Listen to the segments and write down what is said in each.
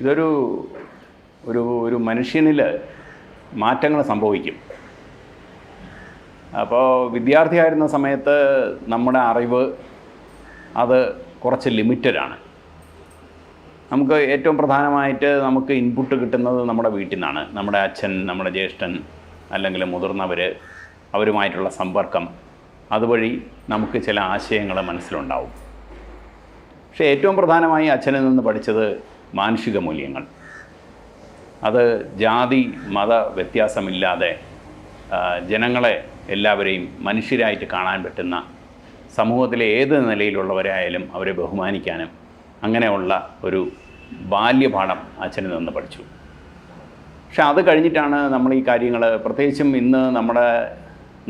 ഇതൊരു ഒരു ഒരു മനുഷ്യനിൽ മാറ്റങ്ങൾ സംഭവിക്കും. അപ്പോൾ വിദ്യാർത്ഥിയായിരുന്ന സമയത്ത് നമ്മുടെ അറിവ് അത് കുറച്ച് ലിമിറ്റഡാണ്. നമുക്ക് ഏറ്റവും പ്രധാനമായിട്ട് നമുക്ക് ഇൻപുട്ട് കിട്ടുന്നത് നമ്മുടെ വീട്ടിൽ നിന്നാണ് നമ്മുടെ അച്ഛൻ നമ്മുടെ ജ്യേഷ്ഠൻ അല്ലെങ്കിൽ മുതിർന്നവർ അവരുമായിട്ടുള്ള സമ്പർക്കം അതുവഴി നമുക്ക് ചില ആശയങ്ങൾ മനസ്സിലുണ്ടാവും. പക്ഷേ ഏറ്റവും പ്രധാനമായി അച്ഛനിൽ നിന്ന് പഠിച്ചത് മാനുഷിക മൂല്യങ്ങൾ. അത് ജാതി മത വ്യത്യാസമില്ലാതെ ജനങ്ങളെ എല്ലാവരെയും മനുഷ്യരായിട്ട് കാണാൻ പറ്റുന്ന സമൂഹത്തിലെ ഏത് നിലയിലുള്ളവരായാലും അവരെ ബഹുമാനിക്കാനും അങ്ങനെയുള്ള ഒരു ബാല്യപാഠം അച്ഛനിൽ നിന്ന് പഠിച്ചു. പക്ഷെ അത് കഴിഞ്ഞിട്ടാണ് നമ്മൾ ഈ കാര്യങ്ങൾ പ്രത്യേകിച്ചും ഇന്ന് നമ്മുടെ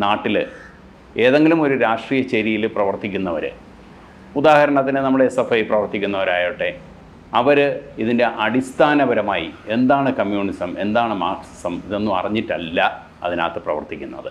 നാട്ടിൽ ഏതെങ്കിലും ഒരു രാഷ്ട്രീയ ചേരിയിൽ പ്രവർത്തിക്കുന്നവർ ഉദാഹരണത്തിന് നമ്മുടെ എസ് എഫ് ഐ പ്രവർത്തിക്കുന്നവരായോട്ടെ അവർ ഇതിന്റെ അടിസ്ഥാനപരമായി എന്താണ് കമ്മ്യൂണിസം എന്താണ് മാർക്സിസം ഇതൊന്നും അറിഞ്ഞിട്ടല്ല അതിനകത്ത് പ്രവർത്തിക്കുന്നത്.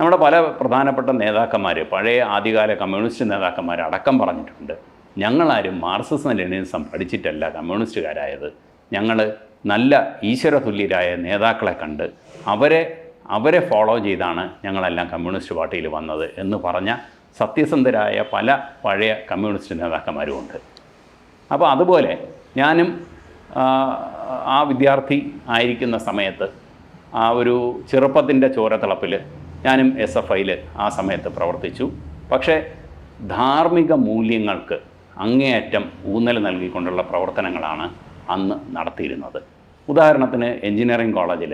നമ്മുടെ പല പ്രധാനപ്പെട്ട നേതാക്കന്മാർ പഴയ ആദ്യകാല കമ്മ്യൂണിസ്റ്റ് നേതാക്കന്മാർ അടക്കം പറഞ്ഞിട്ടുണ്ട്. ഞങ്ങളാരും മാർക്സിസം ലെനിനിസം പഠിച്ചിട്ടല്ല കമ്മ്യൂണിസ്റ്റുകാരായത്. ഞങ്ങൾ നല്ല ഈശ്വരതുല്യരായ നേതാക്കളെ കണ്ട് അവരെ അവരെ ഫോളോ ചെയ്താണ് ഞങ്ങളെല്ലാം കമ്മ്യൂണിസ്റ്റ് പാർട്ടിയിൽ വന്നത് എന്ന് പറഞ്ഞ സത്യസന്ധരായ പല പഴയ കമ്മ്യൂണിസ്റ്റ് നേതാക്കന്മാരും ഉണ്ട്. അപ്പോൾ അതുപോലെ ഞാനും ആ, വിദ്യാർത്ഥി ആയിരിക്കുന്ന സമയത്ത് ആ ഒരു ചെറുപ്പത്തിന്റെ ചോരത്തിളപ്പിൽ ഞാനും എസ് എഫ് ഐയിൽ ആ സമയത്ത് പ്രവർത്തിച്ചു. പക്ഷേ ധാർമ്മിക മൂല്യങ്ങൾക്ക് അങ്ങേയറ്റം ഊന്നൽ നൽകിക്കൊണ്ടുള്ള പ്രവർത്തനങ്ങളാണ് അന്ന് നടത്തിയിരുന്നത്. ഉദാഹരണത്തിന് എഞ്ചിനീയറിംഗ് കോളേജിൽ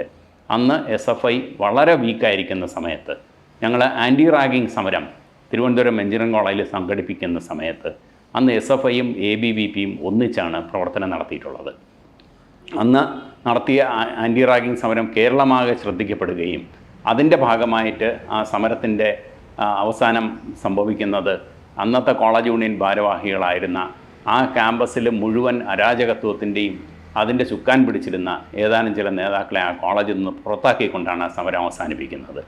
അന്ന് എസ് എഫ് ഐ വളരെ വീക്കായിരിക്കുന്ന സമയത്ത് ഞങ്ങൾ ആന്റി റാഗിങ് സമരം തിരുവനന്തപുരം എഞ്ചിനീയറിംഗ് കോളേജിൽ സംഘടിപ്പിക്കുന്ന സമയത്ത് അന്ന് എസ് എഫ് ഐയും എ ബി വി പിയും ഒന്നിച്ചാണ് പ്രവർത്തനം നടത്തിയിട്ടുള്ളത്. അന്ന് നടത്തിയ ആന്റി റാഗിംഗ് സമരം കേരളമാകെ ശ്രദ്ധിക്കപ്പെടുകയും അതിന്റെ ഭാഗമായിട്ട് ആ സമരത്തിന്റെ അവസാനം സംഭവിക്കുന്നത് അന്നത്തെ കോളേജ് യൂണിയൻ ഭാരവാഹികളായിരുന്ന ആ ക്യാമ്പസിൽ മുഴുവൻ അരാജകത്വത്തിന്റെയും അതിന്റെ ചുക്കാൻ പിടിച്ചിരുന്ന ഏതാനും ചില നേതാക്കളെ ആ കോളേജിൽ നിന്ന് പുറത്താക്കിക്കൊണ്ടാണ് സമരം അവസാനിപ്പിക്കുന്നത്.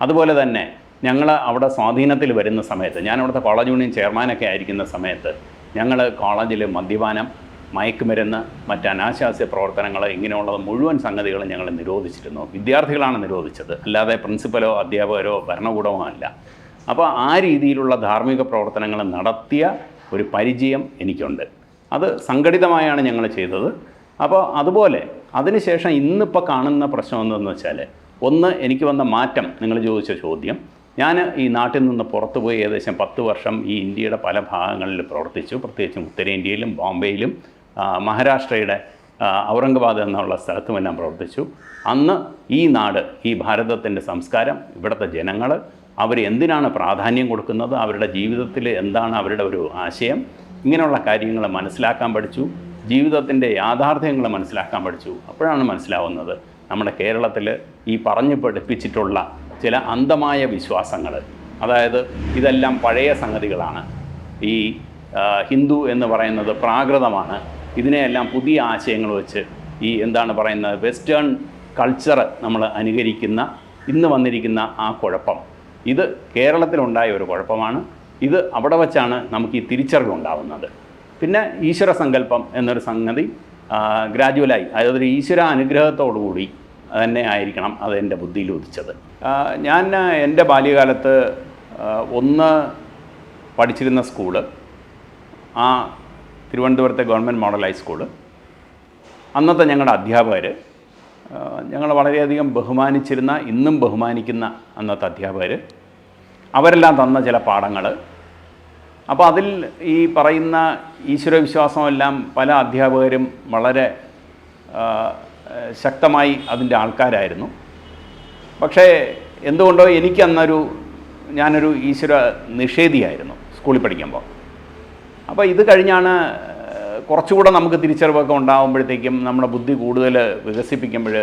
അതുപോലെ തന്നെ ഞങ്ങൾ അവിടെ സ്വാധീനത്തിൽ വരുന്ന സമയത്ത് ഞാൻ അവിടുത്തെ കോളേജ് യൂണിയൻ ചെയർമാനൊക്കെ ആയിരിക്കുന്ന സമയത്ത് ഞങ്ങൾ കോളേജിൽ മദ്യപാനം മയക്കുമരുന്ന് മറ്റ് അനാശാസ്യ പ്രവർത്തനങ്ങൾ ഇങ്ങനെയുള്ള മുഴുവൻ സംഗതികളും ഞങ്ങൾ നിരോധിച്ചിരുന്നു. വിദ്യാർത്ഥികളാണ് നിരോധിച്ചത്. അല്ലാതെ പ്രിൻസിപ്പലോ അധ്യാപകരോ ഭരണകൂടമോ അല്ല. അപ്പോൾ ആ രീതിയിലുള്ള ധാർമ്മിക പ്രവർത്തനങ്ങൾ നടത്തിയ ഒരു പരിചയം എനിക്കുണ്ട്. അത് സംഘടിതമായാണ് ഞങ്ങൾ ചെയ്തത്. അപ്പോൾ അതുപോലെ അതിനുശേഷം ഇന്നിപ്പോൾ കാണുന്ന പ്രശ്നം എന്തെന്ന് വെച്ചാൽ ഒന്ന് എനിക്ക് വന്ന മാറ്റം നിങ്ങൾ ചോദിച്ച ചോദ്യം ഞാൻ ഈ നാട്ടിൽ നിന്ന് പുറത്തുപോയി ഏകദേശം പത്ത് വർഷം ഈ ഇന്ത്യയുടെ പല ഭാഗങ്ങളിൽ പ്രവർത്തിച്ചു. പ്രത്യേകിച്ചും ഉത്തരേന്ത്യയിലും ബോംബെയിലും മഹാരാഷ്ട്രയുടെ ഔറംഗാബാദ് എന്നുള്ള സ്ഥലത്തുമെല്ലാം പ്രവർത്തിച്ചു. അന്ന് ഈ നാട് ഈ ഭാരതത്തിന്റെ സംസ്കാരം ഇവിടുത്തെ ജനങ്ങൾ അവർ എന്തിനാണ് പ്രാധാന്യം കൊടുക്കുന്നത് അവരുടെ ജീവിതത്തിൽ എന്താണ് അവരുടെ ഒരു ആശയം ഇങ്ങനെയുള്ള കാര്യങ്ങൾ മനസ്സിലാക്കാൻ പഠിച്ചു. ജീവിതത്തിന്റെ യാഥാർത്ഥ്യങ്ങൾ മനസ്സിലാക്കാൻ പഠിച്ചു. അപ്പോഴാണ് മനസ്സിലാവുന്നത് നമ്മുടെ കേരളത്തിൽ ഈ പറഞ്ഞു പഠിപ്പിച്ചിട്ടുള്ള ചില അന്ധമായ വിശ്വാസങ്ങൾ അതായത് ഇതെല്ലാം പഴയ സംഗതികളാണ്. ഈ ഹിന്ദു എന്ന് പറയുന്നത് പ്രാകൃതമാണ്. ഇതിനെയെല്ലാം പുതിയ ആശയങ്ങൾ വെച്ച് ഈ എന്താണ് പറയുന്നത് വെസ്റ്റേൺ കൾച്ചർ നമ്മൾ അനുകരിക്കുന്ന ഇന്ന് വന്നിരിക്കുന്ന ആ കുഴപ്പം. ഇത് കേരളത്തിലുണ്ടായ ഒരു കുഴപ്പമാണ്. ഇത് അവിടെ വച്ചാണ് നമുക്ക് ഈ തിരിച്ചറിവ് ഉണ്ടാവുന്നത്. പിന്നെ ഈശ്വര സങ്കല്പം എന്നൊരു സംഗതി ഗ്രാജുവലായി അതായത് ഈശ്വര അനുഗ്രഹത്തോടുകൂടി തന്നെ ആയിരിക്കണം അത് എന്റെ ബുദ്ധിയിൽ ഉദിച്ചത്. ഞാൻ എന്റെ ബാല്യകാലത്ത് ഒന്ന് പഠിച്ചിരുന്ന സ്കൂൾ ആ തിരുവനന്തപുരത്തെ ഗവൺമെന്റ് മോഡൽ ഹൈസ്കൂൾ അന്നത്തെ ഞങ്ങളുടെ അധ്യാപകർ ഞങ്ങൾ വളരെയധികം ബഹുമാനിച്ചിരുന്ന ഇന്നും ബഹുമാനിക്കുന്ന അന്നത്തെ അധ്യാപകർ അവരെല്ലാം തന്ന ചില പാഠങ്ങൾ അപ്പോൾ അതിൽ ഈ പറയുന്ന ഈശ്വരവിശ്വാസമെല്ലാം പല അധ്യാപകരും വളരെ ശക്തമായി അതിന്റെ ആൾക്കാരായിരുന്നു. പക്ഷേ എന്തുകൊണ്ടോ എനിക്ക് അന്നൊരു ഞാനൊരു ഈശ്വര നിഷേധിയായിരുന്നു സ്കൂളിൽ പഠിക്കുമ്പോൾ. അപ്പോൾ ഇത് കഴിഞ്ഞാണ് കുറച്ചുകൂടെ നമുക്ക് തിരിച്ചറിവൊക്കെ ഉണ്ടാകുമ്പോഴത്തേക്കും നമ്മുടെ ബുദ്ധി കൂടുതൽ വികസിപ്പിക്കുമ്പോൾ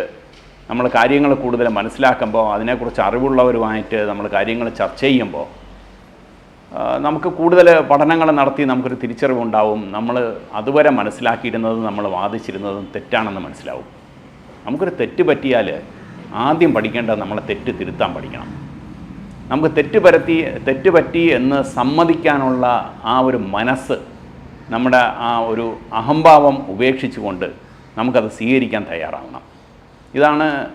നമ്മൾ കാര്യങ്ങൾ കൂടുതൽ മനസ്സിലാക്കുമ്പോൾ അതിനെക്കുറിച്ച് അറിവുള്ളവരുമായിട്ട് നമ്മൾ കാര്യങ്ങൾ ചർച്ച ചെയ്യുമ്പോൾ നമുക്ക് കൂടുതൽ പഠനങ്ങൾ നടത്തി നമുക്കൊരു തിരിച്ചറിവുണ്ടാവും. നമ്മൾ അതുവരെ മനസ്സിലാക്കിയിരുന്നതും നമ്മൾ വാദിച്ചിരുന്നതും തെറ്റാണെന്ന് മനസ്സിലാവും. നമുക്കൊരു തെറ്റ് പറ്റിയാൽ ആദ്യം പഠിക്കേണ്ടത് നമ്മളെ തെറ്റ് തിരുത്താൻ പഠിക്കണം. നമുക്ക് തെറ്റ് പരത്തി തെറ്റ് പറ്റി എന്ന് സമ്മതിക്കാനുള്ള ആ ഒരു മനസ്സ് നമ്മുടെ ആ ഒരു അഹംഭാവം ഉപേക്ഷിച്ചുകൊണ്ട് നമുക്കത് സ്വീകരിക്കാൻ തയ്യാറാവണം. ഇതാണ്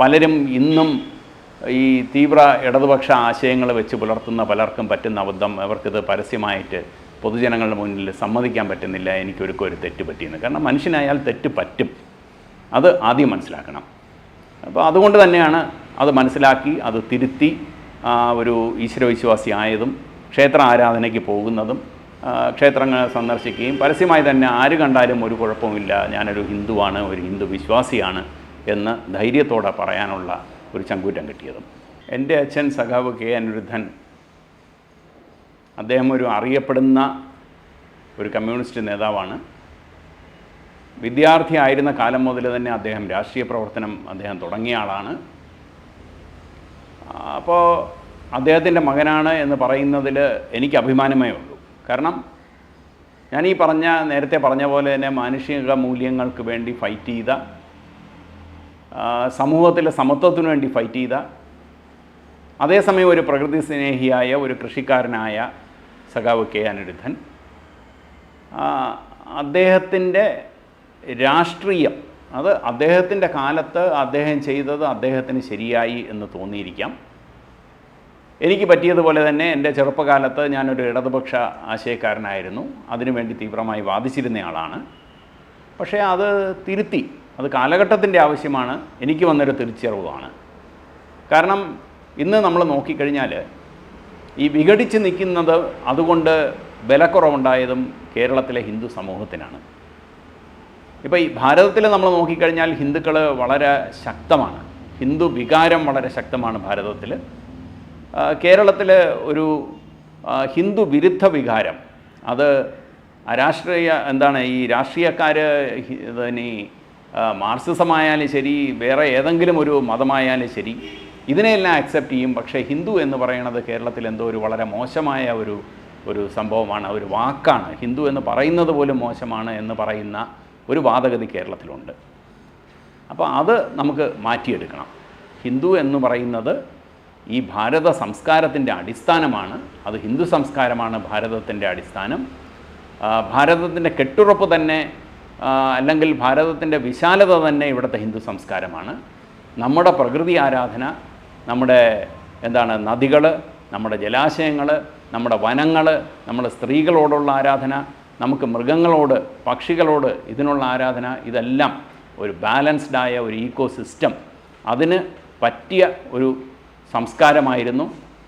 പലരും ഇന്നും ഈ തീവ്ര ഇടതുപക്ഷ ആശയങ്ങൾ വെച്ച് പുലർത്തുന്ന പലർക്കും പറ്റുന്ന അബദ്ധം. അവർക്കിത് പരസ്യമായിട്ട് പൊതുജനങ്ങളുടെ മുന്നിൽ സമ്മതിക്കാൻ പറ്റുന്നില്ല. എനിക്കൊരുക്കൊരു തെറ്റ് പറ്റിയെന്ന്. കാരണം മനുഷ്യനായാൽ തെറ്റ് പറ്റും. അത് ആദ്യം മനസ്സിലാക്കണം. അപ്പോൾ അതുകൊണ്ട് തന്നെയാണ് അത് മനസ്സിലാക്കി അത് തിരുത്തി ഒരു ഈശ്വരവിശ്വാസി ആയതും ക്ഷേത്ര ആരാധനയ്ക്ക് പോകുന്നതും ക്ഷേത്രങ്ങൾ സന്ദർശിക്കുകയും പരസ്യമായി തന്നെ ആര് കണ്ടാലും ഒരു കുഴപ്പമില്ല ഞാനൊരു ഹിന്ദുവാണ് ഒരു ഹിന്ദു വിശ്വാസിയാണ് എന്ന് ധൈര്യത്തോടെ പറയാനുള്ള ഒരു ചങ്കൂറ്റം കിട്ടിയതും. എന്റെ അച്ഛൻ സഖാവ് കെ അനിരുദ്ധൻ അദ്ദേഹം ഒരു അറിയപ്പെടുന്ന ഒരു കമ്മ്യൂണിസ്റ്റ് നേതാവാണ്. വിദ്യാർത്ഥി ആയിരുന്ന കാലം മുതൽ തന്നെ അദ്ദേഹം രാഷ്ട്രീയ പ്രവർത്തനം അദ്ദേഹം തുടങ്ങിയ ആളാണ്. അപ്പോൾ അദ്ദേഹത്തിന്റെ മകനാണ് എന്ന് പറയുന്നതിൽ എനിക്ക് അഭിമാനമേ ഉള്ളൂ. കാരണം ഞാൻ ഈ പറഞ്ഞ നേരത്തെ പറഞ്ഞ പോലെ തന്നെ മാനുഷിക മൂല്യങ്ങൾക്ക് വേണ്ടി ഫൈറ്റ് ചെയ്ത സമൂഹത്തിലെ സമത്വത്തിന് വേണ്ടി ഫൈറ്റ് ചെയ്ത അതേസമയം ഒരു പ്രകൃതി സ്നേഹിയായ ഒരു കൃഷിക്കാരനായ സഖാവ് കെ അനിരുദ്ധൻ. അദ്ദേഹത്തിന്റെ രാഷ്ട്രീയം. അത് അദ്ദേഹത്തിന്റെ കാലത്ത് അദ്ദേഹം ചെയ്തത് അദ്ദേഹത്തിന് ശരിയായി എന്ന് തോന്നിയിരിക്കാം. എനിക്ക് പറ്റിയതുപോലെ തന്നെ എന്റെ ചെറുപ്പകാലത്ത് ഞാനൊരു ഇടതുപക്ഷ ആശയക്കാരനായിരുന്നു. അതിനുവേണ്ടി തീവ്രമായി വാദിച്ചിരുന്ന ആളാണ് പക്ഷേ അത് തിരുത്തി. അത് കാലഘട്ടത്തിന്റെ ആവശ്യമാണ്. എനിക്ക് വന്നൊരു തിരിച്ചറിവാണ്. കാരണം ഇന്ന് നമ്മൾ നോക്കിക്കഴിഞ്ഞാൽ ഈ വിഘടിച്ച് നിൽക്കുന്നത് അതുകൊണ്ട് ബലക്കുറവുണ്ടായതും കേരളത്തിലെ ഹിന്ദു സമൂഹത്തിനാണ്. ഇപ്പോൾ ഈ ഭാരതത്തിൽ നമ്മൾ നോക്കിക്കഴിഞ്ഞാൽ ഹിന്ദുക്കൾ വളരെ ശക്തമാണ്. ഹിന്ദു വികാരം വളരെ ശക്തമാണ് ഭാരതത്തിൽ കേരളത്തിൽ ഒരു ഹിന്ദു വിരുദ്ധ വികാരം. അത് രാഷ്ട്രീയ എന്താണ് ഈ രാഷ്ട്രീയക്കാർ ഇതിന് മാർക്സിസമായാലും ശരി വേറെ ഏതെങ്കിലും ഒരു മതമായാലും ശരി ഇതിനെയെല്ലാം അക്സെപ്റ്റ് ചെയ്യും. പക്ഷേ ഹിന്ദു എന്ന് പറയുന്നത് കേരളത്തിൽ എന്തോ ഒരു വളരെ മോശമായ ഒരു ഒരു സംഭവമാണ് ഒരു വാക്കാണ്. ഹിന്ദു എന്ന് പറയുന്നത് പോലും മോശമാണ് എന്ന് പറയുന്ന ഒരു വാദഗതി കേരളത്തിലുണ്ട്. അപ്പോൾ അത് നമുക്ക് മാറ്റിയെടുക്കണം. ഹിന്ദു എന്ന് പറയുന്നത് ഈ ഭാരത സംസ്കാരത്തിന്റെ അടിസ്ഥാനമാണ്. അത് ഹിന്ദു സംസ്കാരമാണ് ഭാരതത്തിന്റെ അടിസ്ഥാനം. ഭാരതത്തിന്റെ കെട്ടുറപ്പ് തന്നെ അല്ലെങ്കിൽ ഭാരതത്തിന്റെ വിശാലത തന്നെ ഇവിടുത്തെ ഹിന്ദു സംസ്കാരമാണ്. നമ്മുടെ പ്രകൃതി ആരാധന നമ്മുടെ എന്താണ് നദികൾ നമ്മുടെ ജലാശയങ്ങൾ നമ്മുടെ വനങ്ങൾ നമ്മുടെ സ്ത്രീകളോടുള്ള ആരാധന നമുക്ക് മൃഗങ്ങളോട് പക്ഷികളോട് ഇതിനുള്ള ആരാധന ഇതെല്ലാം ഒരു ബാലൻസ്ഡായ ഒരു ഈക്കോ സിസ്റ്റം അതിന് പറ്റിയ ഒരു സംസ്കാരമായിരുന്നു.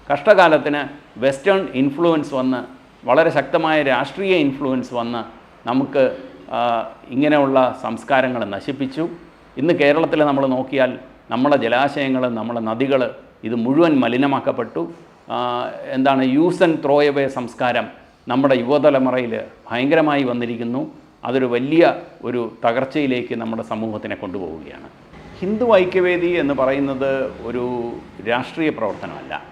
കഷ്ടകാലത്തിന് വെസ്റ്റേൺ ഇൻഫ്ലുവൻസ് വന്ന് വളരെ ശക്തമായ രാഷ്ട്രീയ ഇൻഫ്ലുവൻസ് വന്ന് നമുക്ക് ഇങ്ങനെയുള്ള സംസ്കാരങ്ങൾ നശിപ്പിച്ചു. ഇന്ന് കേരളത്തിൽ നമ്മൾ നോക്കിയാൽ നമ്മളെ ജലാശയങ്ങൾ നമ്മളെ നദികൾ ഇത് മുഴുവൻ മലിനമാക്കപ്പെട്ടു. എന്താണ് യൂസ് ആൻഡ് ത്രോ എവേ സംസ്കാരം നമ്മുടെ യുവതലമുറയിൽ ഭയങ്കരമായി വന്നിരിക്കുന്നു. അതൊരു വലിയ ഒരു തകർച്ചയിലേക്ക് നമ്മുടെ സമൂഹത്തിനെ കൊണ്ടുപോവുകയാണ്. ഹിന്ദു ഐക്യവേദി എന്ന് പറയുന്നത് ഒരു രാഷ്ട്രീയ പ്രവർത്തനമല്ല.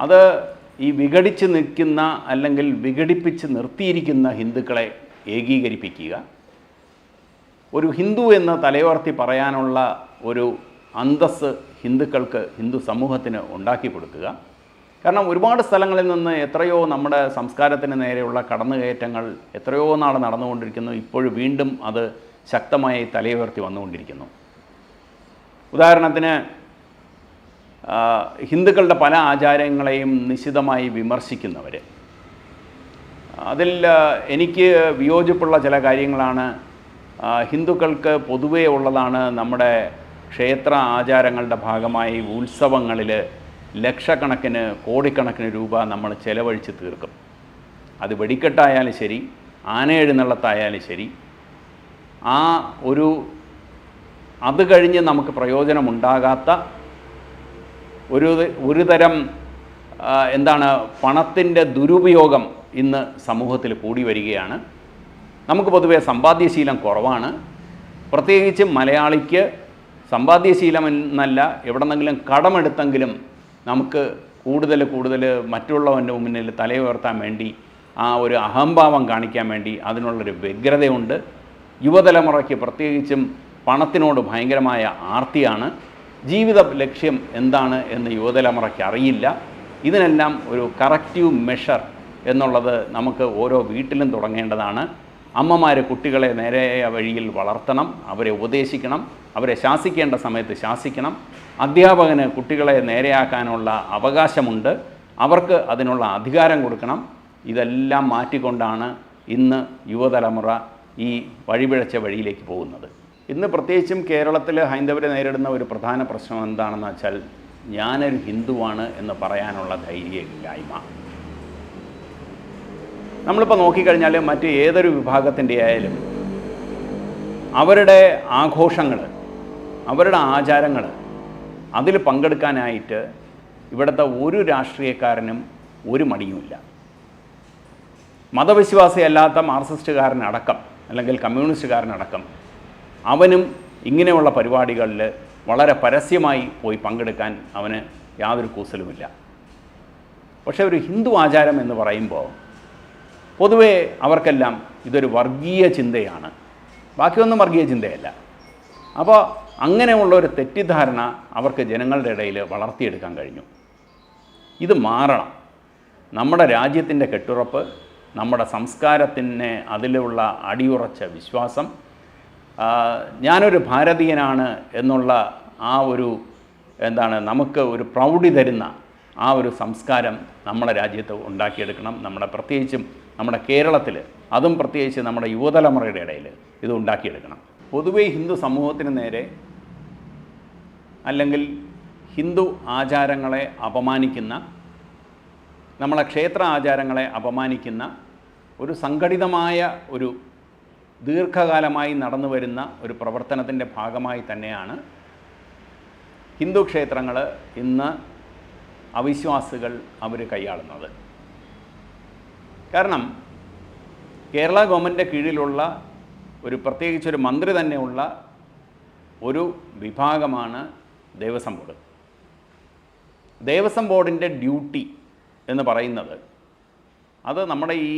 അത് ഈ വിഘടിച്ച് നിൽക്കുന്ന അല്ലെങ്കിൽ വിഘടിപ്പിച്ച് നിർത്തിയിരിക്കുന്ന ഹിന്ദുക്കളെ ഏകീകരിപ്പിക്കുക. ഒരു ഹിന്ദു എന്ന് തലയോർത്തി പറയാനുള്ള ഒരു അന്തസ് ഹിന്ദുക്കൾക്ക് ഹിന്ദു സമൂഹത്തിന് ഉണ്ടാക്കി കൊടുക്കുക കാരണം ഒരുപാട് സ്ഥലങ്ങളിൽ നിന്ന് എത്രയോ നമ്മുടെ സംസ്കാരത്തിന് നേരെയുള്ള കടന്നുകയറ്റങ്ങൾ എത്രയോ നാൾ നടന്നുകൊണ്ടിരിക്കുന്നു. ഇപ്പോഴും വീണ്ടും അത് ശക്തമായി തലയുയർത്തി വന്നുകൊണ്ടിരിക്കുന്നു. ഉദാഹരണത്തിന് ഹിന്ദുക്കളുടെ പല ആചാരങ്ങളെയും നിശിതമായി വിമർശിക്കുന്നവർ അതിൽ എനിക്ക് വിയോജിപ്പുള്ള ചില കാര്യങ്ങളാണ്. ഹിന്ദുക്കൾക്ക് പൊതുവേ ഉള്ളതാണ് നമ്മുടെ ക്ഷേത്ര ആചാരങ്ങളുടെ ഭാഗമായി ഉത്സവങ്ങളിൽ ലക്ഷക്കണക്കിന് കോടിക്കണക്കിന് രൂപ നമ്മൾ ചെലവഴിച്ച് തീർക്കും. അത് വെടിക്കെട്ടായാലും ശരി ആനയെഴുന്നള്ളത്തായാലും ശരി ആ ഒരു അത് കഴിഞ്ഞ് നമുക്ക് പ്രയോജനമുണ്ടാകാത്ത ഒരു ഒരു തരം എന്താണ് പണത്തിന്റെ ദുരുപയോഗം ഇന്ന് സമൂഹത്തിൽ കൂടി വരികയാണ്. നമുക്ക് പൊതുവേ സമ്പാദ്യശീലം കുറവാണ്. പ്രത്യേകിച്ചും മലയാളിക്ക് സമ്പാദ്യശീലം എന്നല്ല എവിടെന്നെങ്കിലും കടമെടുത്തെങ്കിലും നമുക്ക് കൂടുതൽ കൂടുതൽ മറ്റുള്ളവന്റെ മുന്നിൽ തലയുയർത്താൻ വേണ്ടി ആ ഒരു അഹംഭാവം കാണിക്കാൻ വേണ്ടി അതിനുള്ളൊരു വ്യഗ്രതയുണ്ട്. യുവതലമുറയ്ക്ക് പ്രത്യേകിച്ചും പണത്തിനോട് ഭയങ്കരമായ ആർത്തിയാണ്. ജീവിത ലക്ഷ്യം എന്താണ് എന്ന് യുവതലമുറയ്ക്ക് അറിയില്ല. ഇതിനെല്ലാം ഒരു കറക്റ്റീവ് മെഷർ എന്നുള്ളത് നമുക്ക് ഓരോ വീട്ടിലും തുടങ്ങേണ്ടതാണ്. അമ്മമാർ കുട്ടികളെ നേരെയ വഴിയിൽ വളർത്തണം അവരെ ഉപദേശിക്കണം അവരെ ശാസിക്കേണ്ട സമയത്ത് ശാസിക്കണം. അധ്യാപകന് കുട്ടികളെ നേരെയാക്കാനുള്ള അവകാശമുണ്ട്. അവർക്ക് അതിനുള്ള അധികാരം കൊടുക്കണം. ഇതെല്ലാം മാറ്റിക്കൊണ്ടാണ് ഇന്ന് യുവതലമുറ ഈ വഴിപിഴച്ച വഴിയിലേക്ക് പോകുന്നത്. ഇന്ന് പ്രത്യേകിച്ചും കേരളത്തിൽ ഹൈന്ദവരെ നേരിടുന്ന ഒരു പ്രധാന പ്രശ്നം എന്താണെന്ന് വെച്ചാൽ ഞാനൊരു ഹിന്ദുവാണ് എന്ന് പറയാനുള്ള ധൈര്യമില്ലായ്മ. നമ്മളിപ്പോൾ നോക്കിക്കഴിഞ്ഞാൽ മറ്റ് ഏതൊരു വിഭാഗത്തിന്റെ ആയാലും അവരുടെ ആഘോഷങ്ങൾ അവരുടെ ആചാരങ്ങൾ അതിൽ പങ്കെടുക്കാനായിട്ട് ഇവിടുത്തെ ഒരു രാഷ്ട്രീയക്കാരനും ഒരു മടിയുമില്ല. മതവിശ്വാസിയല്ലാത്ത മാർക്സിസ്റ്റുകാരനടക്കം അല്ലെങ്കിൽ കമ്മ്യൂണിസ്റ്റുകാരനടക്കം അവനും ഇങ്ങനെയുള്ള പരിപാടികളിൽ വളരെ പരസ്യമായി പോയി പങ്കെടുക്കാൻ അവന് യാതൊരു കൂസലുമില്ല. പക്ഷേ ഒരു ഹിന്ദു ആചാരം എന്ന് പറയുമ്പോൾ പൊതുവേ അവർക്കെല്ലാം ഇതൊരു വർഗീയ ചിന്തയാണ്. ബാക്കിയൊന്നും വർഗീയ ചിന്തയല്ല. അപ്പോൾ അങ്ങനെയുള്ള ഒരു തെറ്റിദ്ധാരണ അവർക്ക് ജനങ്ങളുടെ ഇടയിൽ വളർത്തിയെടുക്കാൻ കഴിഞ്ഞു. ഇത് മാറണം. നമ്മുടെ രാജ്യത്തിന്റെ കെട്ടുറപ്പ് നമ്മുടെ സംസ്കാരത്തിന് അതിലുള്ള അടിയുറച്ച വിശ്വാസം ഞാനൊരു ഭാരതീയനാണ് എന്നുള്ള ആ ഒരു എന്താണ് നമുക്ക് ഒരു പ്രൗഢി തരുന്ന ആ ഒരു സംസ്കാരം നമ്മുടെ രാജ്യത്ത് ഉണ്ടാക്കിയെടുക്കണം. നമ്മുടെ പ്രത്യേകിച്ചും നമ്മുടെ കേരളത്തിൽ അതും പ്രത്യേകിച്ച് നമ്മുടെ യുവതലമുറയുടെ ഇടയിൽ ഇത് ഉണ്ടാക്കിയെടുക്കണം. പൊതുവേ ഹിന്ദു സമൂഹത്തിന് നേരെ അല്ലെങ്കിൽ ഹിന്ദു ആചാരങ്ങളെ അപമാനിക്കുന്ന നമ്മളെ ക്ഷേത്ര ആചാരങ്ങളെ അപമാനിക്കുന്ന ഒരു സംഘടിതമായ ഒരു ദീർഘകാലമായി നടന്നു വരുന്ന ഒരു പ്രവർത്തനത്തിന്റെ ഭാഗമായി തന്നെയാണ് ഹിന്ദു ക്ഷേത്രങ്ങൾ ഇന്ന് അവിശ്വാസികൾ അവർ കൈയാളുന്നത്. കാരണം കേരള ഗവൺമെന്റിന്റെ കീഴിലുള്ള ഒരു പ്രത്യേകിച്ചൊരു മന്ത്രി തന്നെയുള്ള ഒരു വിഭാഗമാണ് ദേവസ്വം ബോർഡ്. ദേവസ്വം ബോർഡിന്റെ ഡ്യൂട്ടി എന്ന് പറയുന്നത് അത് നമ്മുടെ ഈ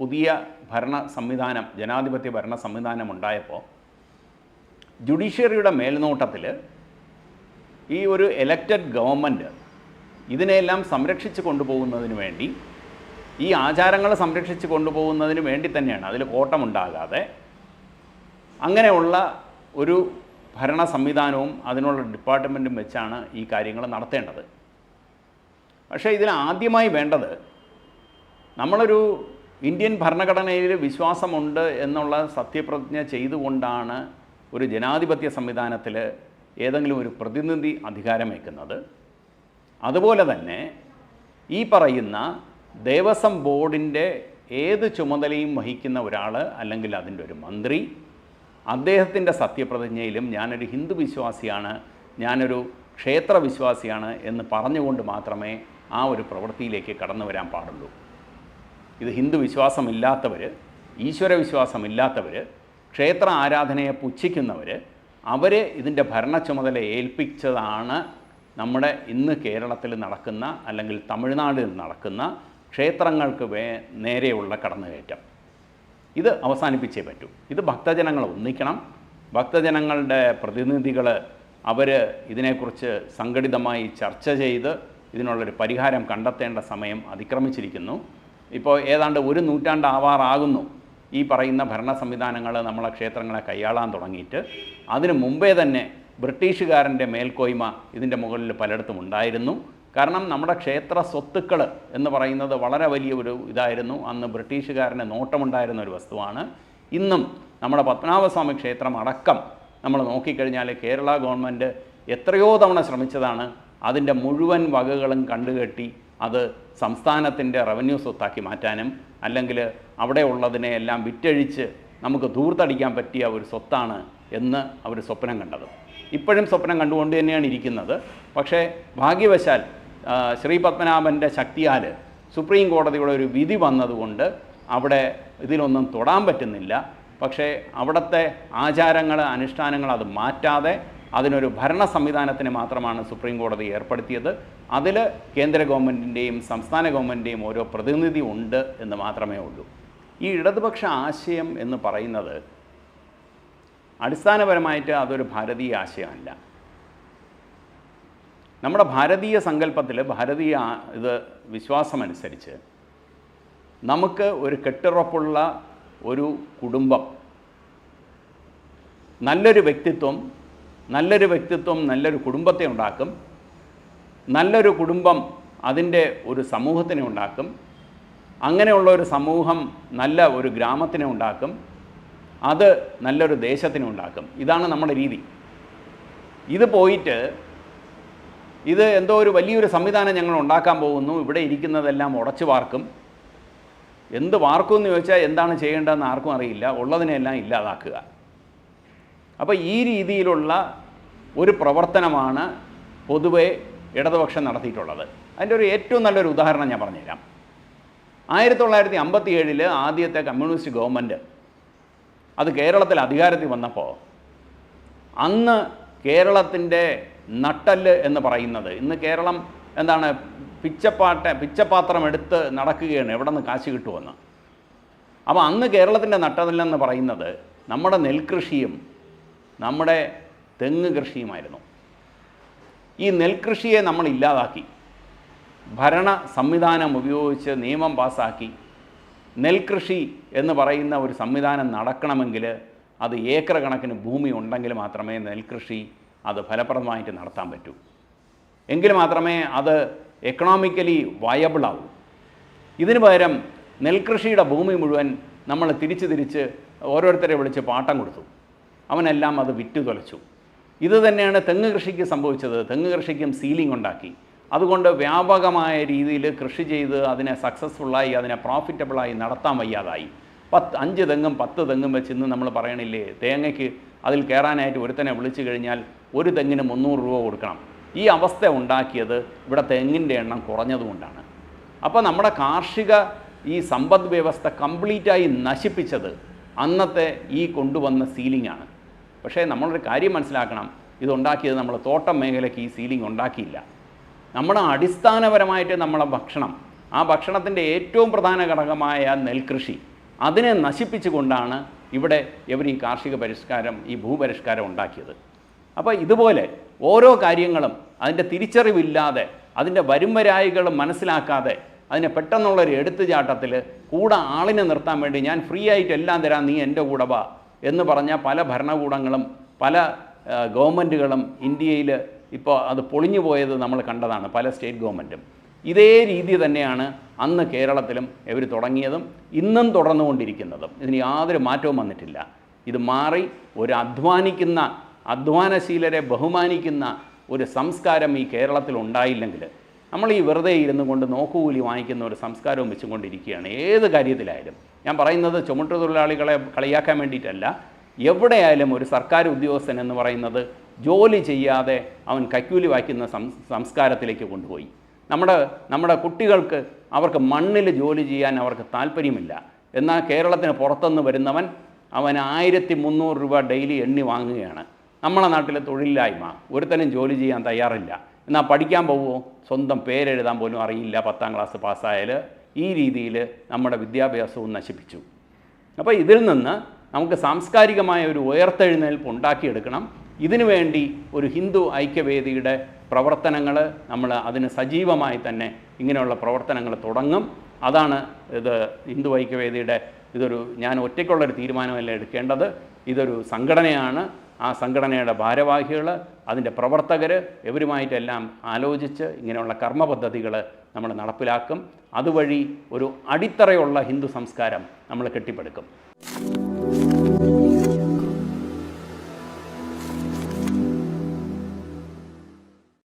പുതിയ ഭരണ സംവിധാനം ജനാധിപത്യ ഭരണ സംവിധാനം ഉണ്ടായപ്പോൾ ജുഡീഷ്യറിയുടെ മേൽനോട്ടത്തിൽ ഈ ഒരു എലക്റ്റഡ് ഗവൺമെന്റ് ഇതിനെയെല്ലാം സംരക്ഷിച്ച് കൊണ്ടുപോകുന്നതിന് വേണ്ടി ഈ ആചാരങ്ങളെ സംരക്ഷിച്ച് കൊണ്ടുപോകുന്നതിന് വേണ്ടി തന്നെയാണ്. അതിൽ കോട്ടമുണ്ടാകാതെ അങ്ങനെയുള്ള ഒരു ഭരണ സംവിധാനവും അതിനുള്ള ഡിപ്പാർട്ട്മെന്റും വെച്ചാണ് ഈ കാര്യങ്ങൾ നടത്തേണ്ടത്. പക്ഷേ ഇതിൽ ആദ്യമായി വേണ്ടത് നമ്മളൊരു ഇന്ത്യൻ ഭരണഘടനയിൽ വിശ്വാസമുണ്ട് എന്നുള്ള സത്യപ്രതിജ്ഞ ചെയ്തുകൊണ്ടാണ് ഒരു ജനാധിപത്യ സംവിധാനത്തിൽ ഏതെങ്കിലും ഒരു പ്രതിനിധി അധികാരമേക്കുന്നത് അതുപോലെ തന്നെ ഈ പറയുന്ന ദേവസ്വം ബോർഡിന്റെ ഏത് ചുമതലയും വഹിക്കുന്ന ഒരാൾ അല്ലെങ്കിൽ അതിന്റെ ഒരു മന്ത്രി അദ്ദേഹത്തിന്റെ സത്യപ്രതിജ്ഞയിലും ഞാനൊരു ഹിന്ദു വിശ്വാസിയാണ് ഞാനൊരു ക്ഷേത്ര വിശ്വാസിയാണ് എന്ന് പറഞ്ഞുകൊണ്ട് മാത്രമേ ആ ഒരു പ്രവൃത്തിയിലേക്ക് കടന്നു വരാൻ പാടുള്ളൂ. ഇത് ഹിന്ദു വിശ്വാസമില്ലാത്തവർ ഈശ്വര വിശ്വാസമില്ലാത്തവർ ക്ഷേത്ര ആരാധനയെ പുച്ഛിക്കുന്നവർ അവരെ ഇതിന്റെ ഭരണ ചുമതല ഏൽപ്പിച്ചതാണ് നമ്മുടെ ഇന്ന് കേരളത്തിൽ നടക്കുന്ന അല്ലെങ്കിൽ തമിഴ്നാട്ടിൽ നടക്കുന്ന ക്ഷേത്രങ്ങൾക്ക് വേ നേരെയുള്ള കടന്നുകയറ്റം. ഇത് അവസാനിപ്പിച്ചേ പറ്റൂ. ഇത് ഭക്തജനങ്ങൾ ഒന്നിക്കണം. ഭക്തജനങ്ങളുടെ പ്രതിനിധികൾ അവർ ഇതിനെക്കുറിച്ച് സംഘടിതമായി ചർച്ച ചെയ്ത് ഇതിനുള്ളൊരു പരിഹാരം കണ്ടെത്തേണ്ട സമയം അതിക്രമിച്ചിരിക്കുന്നു. ഇപ്പോൾ ഏതാണ്ട് ഒരു നൂറ്റാണ്ട് ആവാറാകുന്നു ഈ പറയുന്ന ഭരണ സംവിധാനങ്ങൾ നമ്മളെ ക്ഷേത്രങ്ങളെ കൈയാളാൻ തുടങ്ങിയിട്ട്. അതിനു മുമ്പേ തന്നെ ബ്രിട്ടീഷുകാരന്റെ മേൽക്കോയ്മ ഇതിന്റെ മുകളിൽ പലയിടത്തും ഉണ്ടായിരുന്നു. കാരണം നമ്മുടെ ക്ഷേത്ര സ്വത്തുക്കൾ എന്ന് പറയുന്നത് വളരെ വലിയ ഒരു ഇതായിരുന്നു. അന്ന് ബ്രിട്ടീഷുകാരന്റെ നോട്ടമുണ്ടായിരുന്ന ഒരു വസ്തുവാണ്. ഇന്നും നമ്മുടെ പത്മനാഭസ്വാമി ക്ഷേത്രം അടക്കം നമ്മൾ നോക്കിക്കഴിഞ്ഞാൽ കേരള ഗവൺമെന്റ് എത്രയോ തവണ ശ്രമിച്ചതാണ്. അതിന്റെ മുഴുവൻ വകകളും കണ്ടുകെട്ടി അത് സംസ്ഥാനത്തിന്റെ റവന്യൂ സ്വത്താക്കി മാറ്റാനും അല്ലെങ്കിൽ അവിടെ ഉള്ളതിനെ എല്ലാം വിറ്റഴിച്ച് നമുക്ക് ധൂർത്തടിക്കാൻ പറ്റിയ ഒരു സ്വത്താണ് എന്ന് അവർ സ്വപ്നം കണ്ടത്. ഇപ്പോഴും സ്വപ്നം കണ്ടുകൊണ്ട് തന്നെയാണ് ഇരിക്കുന്നത്. പക്ഷേ ഭാഗ്യവശാൽ ശ്രീ പത്മനാഭന്റെ ശക്തിയാൽ സുപ്രീം കോടതിയുടെ ഒരു വിധി വന്നതുകൊണ്ട് അവിടെ ഇതിലൊന്നും തൊടാൻ പറ്റുന്നില്ല. പക്ഷേ അവിടുത്തെ ആചാരങ്ങൾ അനുഷ്ഠാനങ്ങൾ അത് മാറ്റാതെ അതിനൊരു ഭരണ സംവിധാനത്തിന് മാത്രമാണ് സുപ്രീം കോടതി ഏർപ്പെടുത്തിയത്. അതിൽ കേന്ദ്ര ഗവൺമെന്റിന്റെയും സംസ്ഥാന ഗവൺമെന്റിന്റെയും ഓരോ പ്രതിനിധി ഉണ്ട് എന്ന് മാത്രമേ ഉള്ളൂ. ഈ ഇടതുപക്ഷ ആശയം എന്ന് പറയുന്നത് അടിസ്ഥാനപരമായിട്ട് അതൊരു ഭാരതീയ ആശയമല്ല. നമ്മുടെ ഭാരതീയ സങ്കല്പത്തിൽ ഭാരതീയ ഇത് വിശ്വാസമനുസരിച്ച് നമുക്ക് ഒരു കെട്ടുറപ്പുള്ള ഒരു കുടുംബം നല്ലൊരു വ്യക്തിത്വം നല്ലൊരു വ്യക്തിത്വം നല്ലൊരു കുടുംബത്തെ ഉണ്ടാക്കും നല്ലൊരു കുടുംബം അതിന്റെ ഒരു സമൂഹത്തിനെ ഉണ്ടാക്കും അങ്ങനെയുള്ള ഒരു സമൂഹം നല്ല ഒരു ഗ്രാമത്തിനെ ഉണ്ടാക്കും അത് നല്ലൊരു ദേശത്തിനെ ഉണ്ടാക്കും. ഇതാണ് നമ്മുടെ രീതി. ഇത് പോയിട്ട് ഇത് എന്തോ ഒരു വലിയൊരു സംവിധാനം ഞങ്ങൾ ഉണ്ടാക്കാൻ പോകുന്നു. ഇവിടെ ഇരിക്കുന്നതെല്ലാം ഉടച്ചു വാർക്കും. എന്ത് വാർക്കും എന്ന് ചോദിച്ചാൽ എന്താണ് ചെയ്യേണ്ടതെന്ന് ആർക്കും അറിയില്ല. ഉള്ളതിനെല്ലാം ഇല്ലാതാക്കുക. അപ്പോൾ ഈ രീതിയിലുള്ള ഒരു പ്രവർത്തനമാണ് പൊതുവെ ഇടതുപക്ഷം നടത്തിയിട്ടുള്ളത്. അതിന്റെ ഒരു ഏറ്റവും നല്ലൊരു ഉദാഹരണം ഞാൻ പറഞ്ഞുതരാം. ആയിരത്തി തൊള്ളായിരത്തി അമ്പത്തി ഏഴിൽ ആദ്യത്തെ കമ്മ്യൂണിസ്റ്റ് ഗവൺമെന്റ് അത് കേരളത്തിൽ അധികാരത്തിൽ വന്നപ്പോൾ അന്ന് കേരളത്തിന്റെ നട്ടൽ എന്ന് പറയുന്നത്. ഇന്ന് കേരളം എന്താണ് പിച്ചപ്പാട്ട പിച്ചപാത്രം എടുത്ത് നടക്കുകയാണ്. എവിടെ നിന്ന് കാശ് കിട്ടുമെന്ന് അപ്പോൾ അന്ന് കേരളത്തിന്റെ നട്ടതില്ലെന്ന് പറയുന്നത് നമ്മുടെ നെൽകൃഷിയും നമ്മുടെ തെങ്ങ് കൃഷിയുമായിരുന്നു. ഈ നെൽകൃഷിയെ നമ്മൾ ഇല്ലാതാക്കി. ഭരണ സംവിധാനം ഉപയോഗിച്ച് നിയമം പാസ്സാക്കി നെൽകൃഷി എന്ന് പറയുന്ന ഒരു സംവിധാനം നടക്കണമെങ്കിൽ അത് ഏക്കർ കണക്കിന് ഭൂമി ഉണ്ടെങ്കിൽ മാത്രമേ നെൽകൃഷി അത് ഫലപ്രദമായിട്ട് നടത്താൻ പറ്റൂ. എങ്കിൽ മാത്രമേ അത് എക്കണോമിക്കലി വയബിൾ ആവൂ. ഇതിനു പകരം നെൽകൃഷിയുടെ ഭൂമി മുഴുവൻ നമ്മൾ തിരിച്ച് തിരിച്ച് ഓരോരുത്തരെ വിളിച്ച് പാട്ടം കൊടുത്തു. അവനെല്ലാം അത് വിറ്റു തുലച്ചു. ഇത് തന്നെയാണ് തെങ്ങ് കൃഷിക്ക് സംഭവിച്ചത്. തെങ്ങ് കൃഷിക്കും സീലിംഗ് ഉണ്ടാക്കി. അതുകൊണ്ട് വ്യാപകമായ രീതിയിൽ കൃഷി ചെയ്ത് അതിനെ സക്സസ്ഫുള്ളായി അതിനെ പ്രോഫിറ്റബിളായി നടത്താൻ വയ്യാതായി. പത്ത് അഞ്ച് തെങ്ങും പത്ത് തെങ്ങും വെച്ച് ഇന്ന് നമ്മൾ പറയണില്ലേ തേങ്ങയ്ക്ക് അതിൽ കയറാനായിട്ട് ഒരുത്തനെ വിളിച്ചു കഴിഞ്ഞാൽ ഒരു തെങ്ങിന് മുന്നൂറ് രൂപ കൊടുക്കണം. ഈ അവസ്ഥ ഉണ്ടാക്കിയത് ഇവിടെ തെങ്ങിന്റെ എണ്ണം കുറഞ്ഞതുകൊണ്ടാണ്. അപ്പോൾ നമ്മുടെ കാർഷിക ഈ സമ്പദ് വ്യവസ്ഥ കംപ്ലീറ്റായി നശിപ്പിച്ചത് അന്നത്തെ ഈ കൊണ്ടുവന്ന സീലിംഗ് ആണ് പക്ഷേ നമ്മളൊരു കാര്യം മനസ്സിലാക്കണം ഇതുണ്ടാക്കിയത് നമ്മൾ തോട്ടം മേഖലയ്ക്ക് ഈ സീലിംഗ് ഉണ്ടാക്കിയില്ല. നമ്മുടെ അടിസ്ഥാനപരമായിട്ട് നമ്മളെ ഭക്ഷണം ആ ഭക്ഷണത്തിന്റെ ഏറ്റവും പ്രധാന ഘടകമായ നെൽകൃഷി അതിനെ നശിപ്പിച്ചുകൊണ്ടാണ് ഇവിടെ ഇവർ ഈ കാർഷിക പരിഷ്കാരം ഈ ഭൂപരിഷ്കാരം ഉണ്ടാക്കിയത്. അപ്പോൾ ഇതുപോലെ ഓരോ കാര്യങ്ങളും അതിന്റെ തിരിച്ചറിവില്ലാതെ അതിന്റെ വരുംവരായികൾ മനസ്സിലാക്കാതെ അതിനെ പെട്ടെന്നുള്ളൊരു എടുത്തുചാട്ടത്തിൽ കൂടെ ആളിനെ നിർത്താൻ വേണ്ടി ഞാൻ ഫ്രീ ആയിട്ട് എല്ലാം തരാം നീ എന്റെ കൂടെ വാ എന്ന് പറഞ്ഞ പല ഭരണകൂടങ്ങളും പല ഗവൺമെന്റുകളും ഇന്ത്യയിൽ ഇപ്പോൾ അത് പൊളിഞ്ഞു പോയത് നമ്മൾ കണ്ടതാണ് പല സ്റ്റേറ്റ് ഗവൺമെന്റും. ഇതേ രീതി തന്നെയാണ് അന്ന് കേരളത്തിലും ഇവർ തുടങ്ങിയതും ഇന്നും തുടർന്നുകൊണ്ടിരിക്കുന്നതും. ഇതിന് യാതൊരു മാറ്റവും വന്നിട്ടില്ല. ഇത് മാറി ഒരു അധ്വാനിക്കുന്ന അധ്വാനശീലരെ ബഹുമാനിക്കുന്ന ഒരു സംസ്കാരം ഈ കേരളത്തിൽ ഉണ്ടായില്ലെങ്കിൽ നമ്മൾ ഈ വെറുതെ ഇരുന്നു കൊണ്ട് നോക്കുകൂലി വാങ്ങിക്കുന്ന ഒരു സംസ്കാരവും വെച്ചുകൊണ്ടിരിക്കുകയാണ്. ഏത് കാര്യത്തിലായാലും. ഞാൻ പറയുന്നത് ചുമട്ടു തൊഴിലാളികളെ കളിയാക്കാൻ വേണ്ടിയിട്ടല്ല. എവിടെയായാലും ഒരു സർക്കാർ ഉദ്യോഗസ്ഥൻ എന്ന് പറയുന്നത് ജോലി ചെയ്യാതെ അവൻ കൈക്കൂലി വായിക്കുന്ന സംസ്കാരത്തിലേക്ക് കൊണ്ടുപോയി. നമ്മുടെ നമ്മുടെ കുട്ടികൾക്ക് അവർക്ക് മണ്ണിൽ ജോലി ചെയ്യാൻ അവർക്ക് താല്പര്യമില്ല. എന്നാൽ കേരളത്തിന് പുറത്തുനിന്ന് വരുന്നവൻ അവൻ ആയിരത്തി മുന്നൂറ് രൂപ ഡെയിലി എണ്ണി വാങ്ങുകയാണ്. നമ്മളെ നാട്ടിലെ തൊഴിലില്ലായ്മ. ഒരുത്തനും ജോലി ചെയ്യാൻ തയ്യാറില്ല. എന്നാൽ പഠിക്കാൻ പോവുമോ? സ്വന്തം പേരെഴുതാൻ പോലും അറിയില്ല. പത്താം ക്ലാസ് പാസ്സായാൽ ഈ രീതിയിൽ നമ്മുടെ വിദ്യാഭ്യാസവും നശിപ്പിച്ചു. അപ്പോൾ ഇതിൽ നിന്ന് നമുക്ക് സാംസ്കാരികമായ ഒരു ഉയർത്തെഴുന്നേൽപ്പ് ഉണ്ടാക്കിയെടുക്കണം. ഇതിനുവേണ്ടി ഒരു ഹിന്ദു ഐക്യവേദിയുടെ പ്രവർത്തനങ്ങൾ നമ്മൾ അതിന് സജീവമായി തന്നെ ഇങ്ങനെയുള്ള പ്രവർത്തനങ്ങൾ തുടങ്ങും. അതാണ് ഇത് ഹിന്ദു ഐക്യവേദിയുടെ ഇതൊരു ഞാൻ ഒറ്റയ്ക്കുള്ളൊരു തീരുമാനമല്ല എടുക്കേണ്ടത്. ഇതൊരു സംഘടനയാണ്. ആ സംഘടനയുടെ ഭാരവാഹികൾ അതിന്റെ പ്രവർത്തകർ ഇവരുമായിട്ടെല്ലാം ആലോചിച്ച് ഇങ്ങനെയുള്ള കർമ്മ പദ്ധതികൾ നമ്മൾ നടപ്പിലാക്കും. അതുവഴി ഒരു അടിത്തറയുള്ള ഹിന്ദു സംസ്കാരം നമ്മൾ കെട്ടിപ്പടുക്കും.